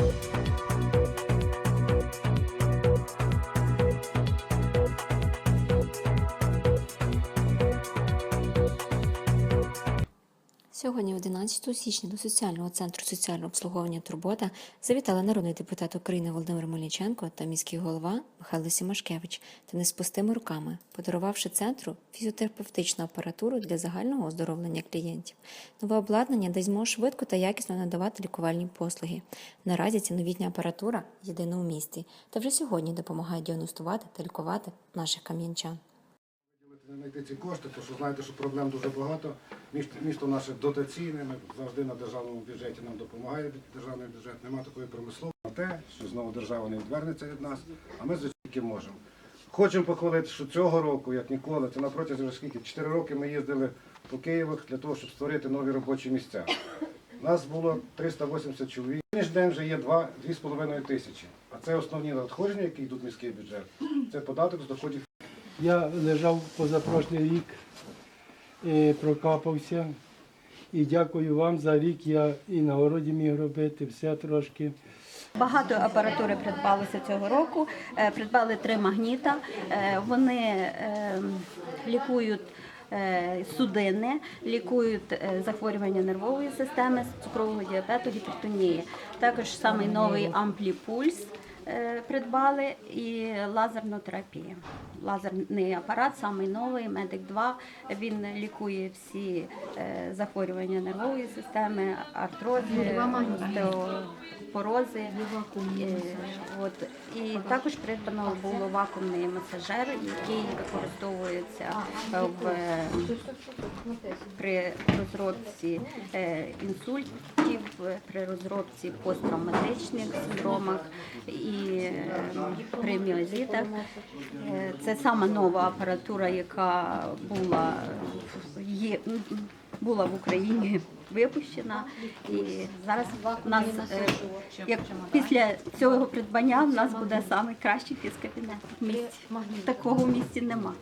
Thank you. Сьогодні, 11 січня, до соціального центру соціального обслуговування Турбота завітали народний депутат України Володимир Мельниченко та міський голова Михайло Сімашкевич та не з руками, подарувавши центру фізіотерапевтичну апаратуру для загального оздоровлення клієнтів. Нове обладнання дасть зможе швидко та якісно надавати лікувальні послуги. Наразі ця новітня апаратура єдина у місті та вже сьогодні допомагає діагностувати та лікувати наших кам'янчан. Знайти ці кошти, тому що знаєте, що проблем дуже багато. Місто, місто наше дотаційне, ми завжди на державному бюджеті нам допомагає державний бюджет. Нема такої промислової на те, що знову держава не відвернеться від нас, а ми звичайно можемо. Хочемо похвалити, що цього року, як ніколи, це на протязі вже скільки, 4 роки ми їздили по Києвах для того, щоб створити нові робочі місця. Нас було 380 чоловік. Сьогоднішній день вже є 2 2,5 тисячі. А це основні надходження, які йдуть в міський бюджет. Це податок з доходів Я лежав позапрошлий рік, прокапався. І дякую вам за рік. Я і на городі міг робити, все трошки. Багато апаратури придбалося цього року. Е, Придбали три магніта. Е, Вони е, лікують е, судини, лікують е, захворювання нервової системи, цукрового діабету, гіпертонії. Також самий новий ампліпульс е, придбали і лазерну терапію. Лазерний апарат, самий новий, Медик 2. Він лікує всі е, захворювання нервової системи, артрози, остеопорози. Е, От. І також придбано було вакуумний масажер, який використовується е, в, е, при розробці е, інсультів, при розробці посттравматичних синдромах і е, при міозітах. Е, Це сама нова апаратура, яка була, є, була в Україні випущена. І зараз нас, е, як після цього придбання, в нас буде найкращий фізкабінет. Такого в місті нема.